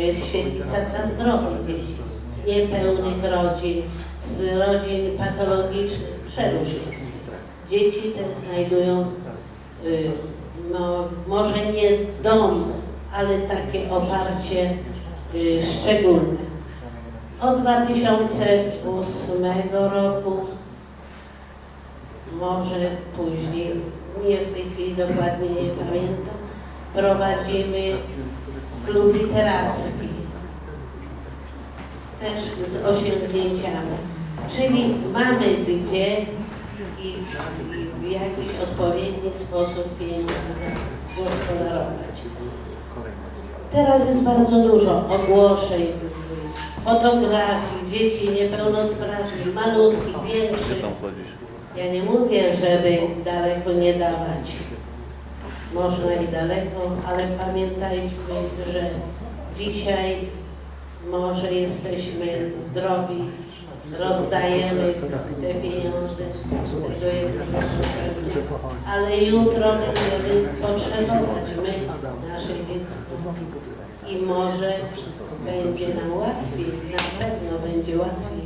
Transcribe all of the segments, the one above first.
To jest świetlica dla zdrowych dzieci, z niepełnych rodzin, z rodzin patologicznych, przeróżnych. Dzieci te znajdują y, no, może nie dom, ale takie oparcie y, szczególne. Od 2008 roku, może później, nie w tej chwili dokładnie nie pamiętam, prowadzimy klub literacki, też z osiągnięciami. Czyli mamy gdzie i, i w jakiś odpowiedni sposób pieniądze gospodarować. Teraz jest bardzo dużo ogłoszeń, fotografii dzieci niepełnosprawnych, malutkich, większych. Ja nie mówię, żeby daleko nie dawać. Można i daleko, ale pamiętajmy, że dzisiaj może jesteśmy zdrowi, rozdajemy te pieniądze tego ale jutro będziemy potrzebować my, nasze dziecko. I może będzie nam łatwiej, na pewno będzie łatwiej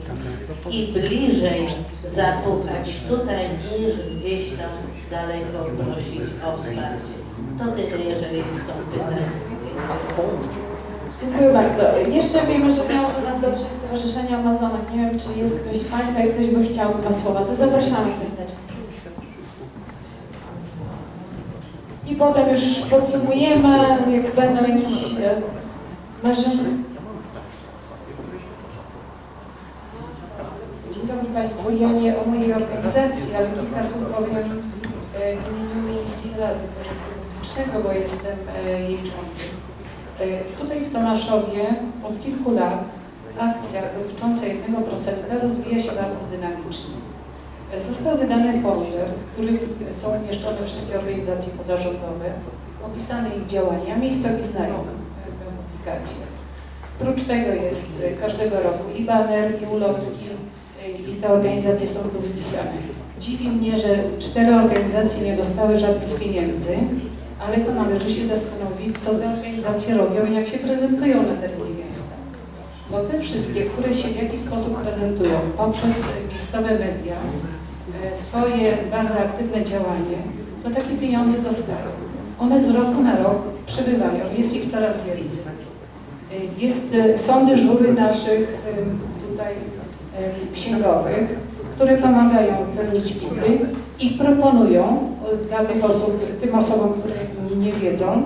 i bliżej zapukać tutaj niż gdzieś tam daleko prosić o wsparcie. To tyle, jeżeli są pytania. Dziękuję bardzo. Jeszcze wiemy, że miało do nas dotrzeć Stowarzyszenie Amazonek. Nie wiem, czy jest ktoś z Państwa i ktoś by chciał dwa słowa, to zapraszamy serdecznie. I potem już podsumujemy, jak będą jakieś e, marzenia. Dzień dobry Państwu. Ja nie o mojej organizacji, ale kilka słów powiem e, w imieniu Miejskiej Rady Porządku Publicznego, bo jestem e, jej członkiem. Tutaj w Tomaszowie od kilku lat akcja dotycząca 1% rozwija się bardzo dynamicznie. Został wydany folder, w którym są umieszczone wszystkie organizacje pozarządowe, opisane ich działania, miejscowi znają tę aplikację. Prócz tego jest e, każdego roku i baner, i ulotki, e, i te organizacje są tu wpisane. Dziwi mnie, że cztery organizacje nie dostały żadnych pieniędzy, ale to należy się zastanowić, co te organizacje robią i jak się prezentują na terenie miasta. Bo te wszystkie, które się w jakiś sposób prezentują poprzez miejscowe media, swoje bardzo aktywne działanie, to takie pieniądze dostają. One z roku na rok przybywają, jest ich coraz więcej. E, Jest, e, są dyżury naszych e, tutaj e, księgowych, które pomagają pełnić pity i proponują e, dla tych osób, tym osobom, które nie wiedzą,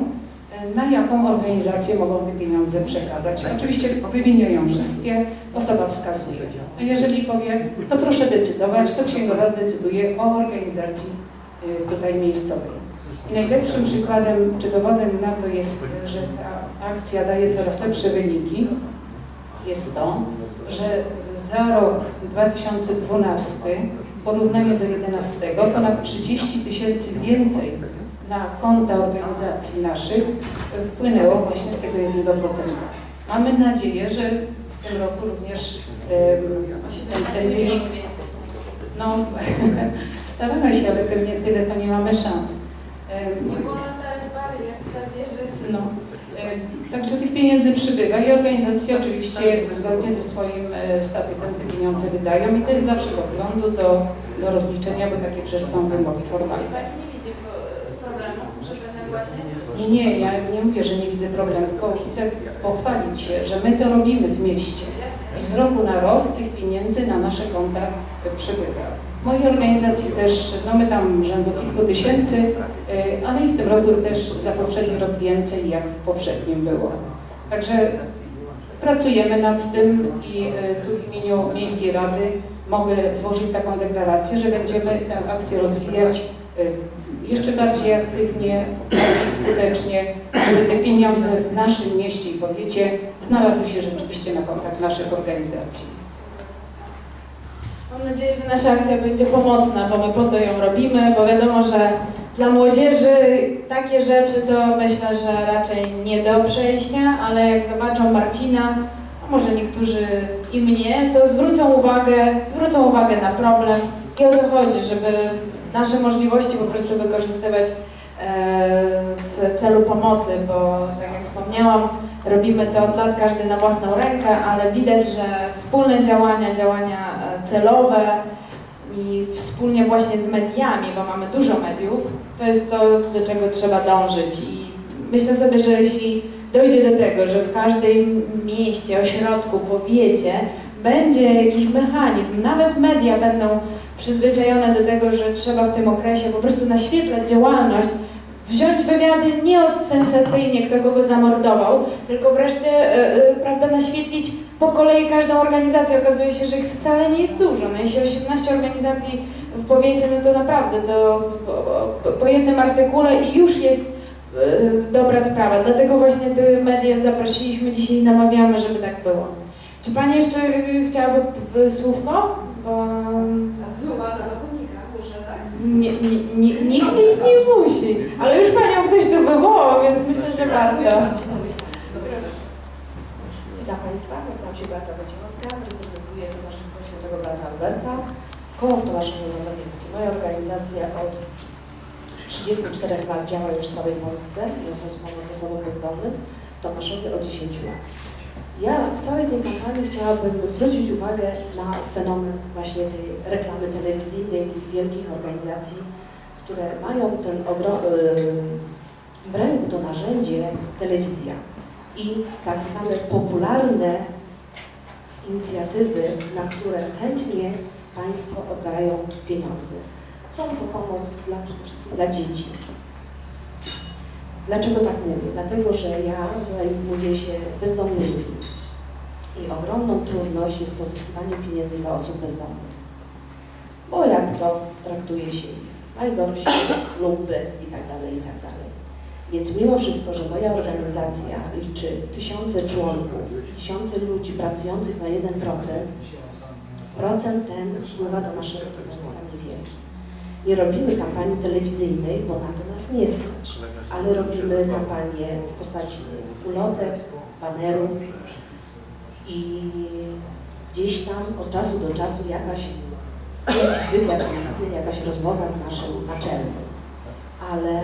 e, na jaką organizację mogą te pieniądze przekazać. Oczywiście wymieniają wszystkie, osoba wskazuje. Jeżeli powie, to proszę decydować, to księgowa zdecyduje o organizacji e, tutaj miejscowej. I najlepszym przykładem czy dowodem na to jest, że ta akcja daje coraz lepsze wyniki, jest to, że za rok 2012 w porównaniu do 2011 ponad 30 tysięcy więcej na konta organizacji naszych wpłynęło właśnie z tego 1%. Mamy nadzieję, że w tym roku również ten, wynik, no staramy się, ale pewnie tyle to nie mamy szans. Nie można stawiać barier, trzeba wierzyć. no. E, Także tych pieniędzy przybywa i organizacje oczywiście zgodnie ze swoim e, statutem te pieniądze wydają i to jest zawsze do wglądu, do, do rozliczenia, bo takie przecież są wymogi formalne. Pani nie widzi po- problemu, żeby nagłaśniać? Nie, nie, ja nie mówię, że nie widzę problemu, tylko chcę pochwalić się, że my to robimy w mieście i z roku na rok tych pieniędzy na nasze konta przybywa. W mojej organizacji też, no my tam rzędu kilku tysięcy, e, ale i w tym roku też za poprzedni rok więcej jak w poprzednim było. Także pracujemy nad tym i e, tu w imieniu Miejskiej Rady mogę złożyć taką deklarację, że będziemy tę akcję rozwijać e, jeszcze bardziej aktywnie, bardziej skutecznie, żeby te pieniądze w naszym mieście i powiecie znalazły się rzeczywiście na kontach naszych organizacji. Mam nadzieję, że nasza akcja będzie pomocna, bo my po to ją robimy, bo wiadomo, że dla młodzieży takie rzeczy to myślę, że raczej nie do przejścia, ale jak zobaczą Marcina, a może niektórzy i mnie, to zwrócą uwagę, zwrócą uwagę na problem i o to chodzi, żeby nasze możliwości po prostu wykorzystywać e, w celu pomocy, bo tak jak wspomniałam, Robimy to od lat każdy na własną rękę, ale widać, że wspólne działania, działania e, celowe i wspólnie właśnie z mediami, bo mamy dużo mediów, to jest to, do czego trzeba dążyć. I myślę sobie, że jeśli dojdzie do tego, że w każdym mieście, ośrodku, powiecie będzie jakiś mechanizm, nawet media będą przyzwyczajone do tego, że trzeba w tym okresie po prostu naświetlać działalność, wziąć wywiady nie od sensacyjnie, kto kogo zamordował, tylko wreszcie e, prawda, naświetlić po kolei każdą organizację. Okazuje się, że ich wcale nie jest dużo. No jeśli 18 organizacji w powiecie, no to naprawdę to po, po, jednym artykule i już jest e, dobra sprawa. Dlatego właśnie te media zaprosiliśmy dzisiaj i namawiamy, żeby tak było. Czy Pani jeszcze chciałaby słówko? Nie, nie, nie, nikt nic nie musi. Ale już Panią ktoś tu wywołał, więc myślę, że warto. Witam Państwa, nazywam się Beata Wojciechowska, reprezentuję Towarzystwo Świętego Brata Alberta, koło w Mazowieckim. Moja organizacja od 34 lat działa już w całej Polsce, niosąc pomoc osobom bezdomnym, w Tomaszowie od 10 lat. Ja w całej tej kampanii chciałabym zwrócić uwagę na fenomen właśnie tej reklamy telewizyjnej, tych wielkich organizacji, które mają ten w ręku to narzędzie telewizja i tak zwane popularne inicjatywy, na które chętnie Państwo oddają pieniądze. Są to pomoc dla, przede wszystkim dla dzieci. Dlaczego tak mówię? Dlatego, że ja zajmuję się bezdomnymi i ogromną trudność jest pozyskiwanie pieniędzy dla osób bezdomnych. Bo jak to traktuje się ich? Najgorsi, lumpy i tak dalej, i tak dalej. Więc mimo wszystko, że moja organizacja liczy tysiące członków, tysiące ludzi pracujących na 1%, procent ten wpływa do naszego niewielki. Nie robimy kampanii telewizyjnej, bo na to nas nie stać, ale robimy kampanię w postaci ulotek, banerów i gdzieś tam od czasu do czasu jakaś wywiad telewizyjny, jakaś rozmowa z naszym naczelnym. Ale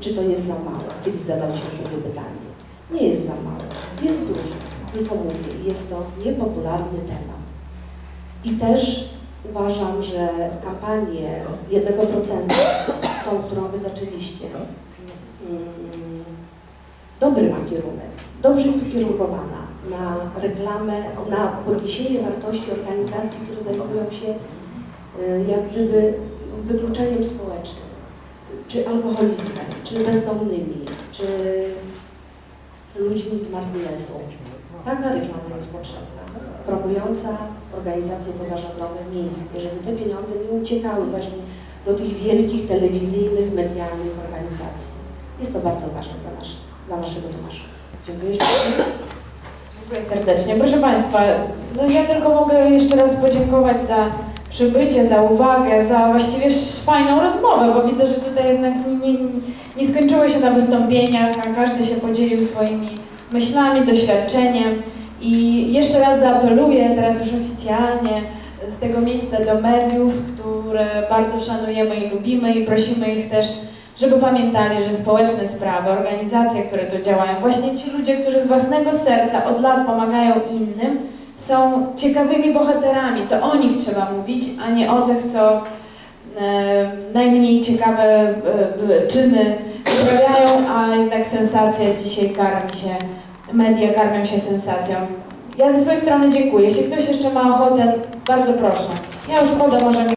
czy to jest za mało? Kiedyś zadaliśmy sobie pytanie. Nie jest za mało, jest dużo, tylko mówię, jest to niepopularny temat. I też uważam, że kampanię 1%, tą, którą Wy zaczęliście, mm, dobry ma kierunek, dobrze jest ukierunkowana na reklamę, na podniesienie wartości organizacji, które zajmują się y, jak gdyby wykluczeniem społecznym. Czy alkoholizmem, czy bezdomnymi, czy ludźmi z marginesu. Taka reklama jest potrzebna, promująca organizacje pozarządowe miejskie, żeby te pieniądze nie uciekały właśnie do tych wielkich telewizyjnych, medialnych organizacji. Jest to bardzo ważne dla, nasz, dla naszego Tomasza. Dziękuję. Dziękuję serdecznie. Proszę Państwa, no ja tylko mogę jeszcze raz podziękować za przybycie, za uwagę, za właściwie fajną rozmowę, bo widzę, że tutaj jednak nie, nie, nie skończyło się na wystąpieniach, a każdy się podzielił swoimi myślami, doświadczeniem. I jeszcze raz zaapeluję, teraz już oficjalnie, z tego miejsca do mediów, które bardzo szanujemy i lubimy i prosimy ich też, żeby pamiętali, że społeczne sprawy, organizacje, które tu działają, właśnie ci ludzie, którzy z własnego serca od lat pomagają innym, są ciekawymi bohaterami. To o nich trzeba mówić, a nie o tych, co e, najmniej ciekawe e, czyny wyprawiają, a jednak sensacja dzisiaj karmi się, media karmią się sensacją. Ja ze swojej strony dziękuję. Jeśli ktoś jeszcze ma ochotę, bardzo proszę. Ja już podam, może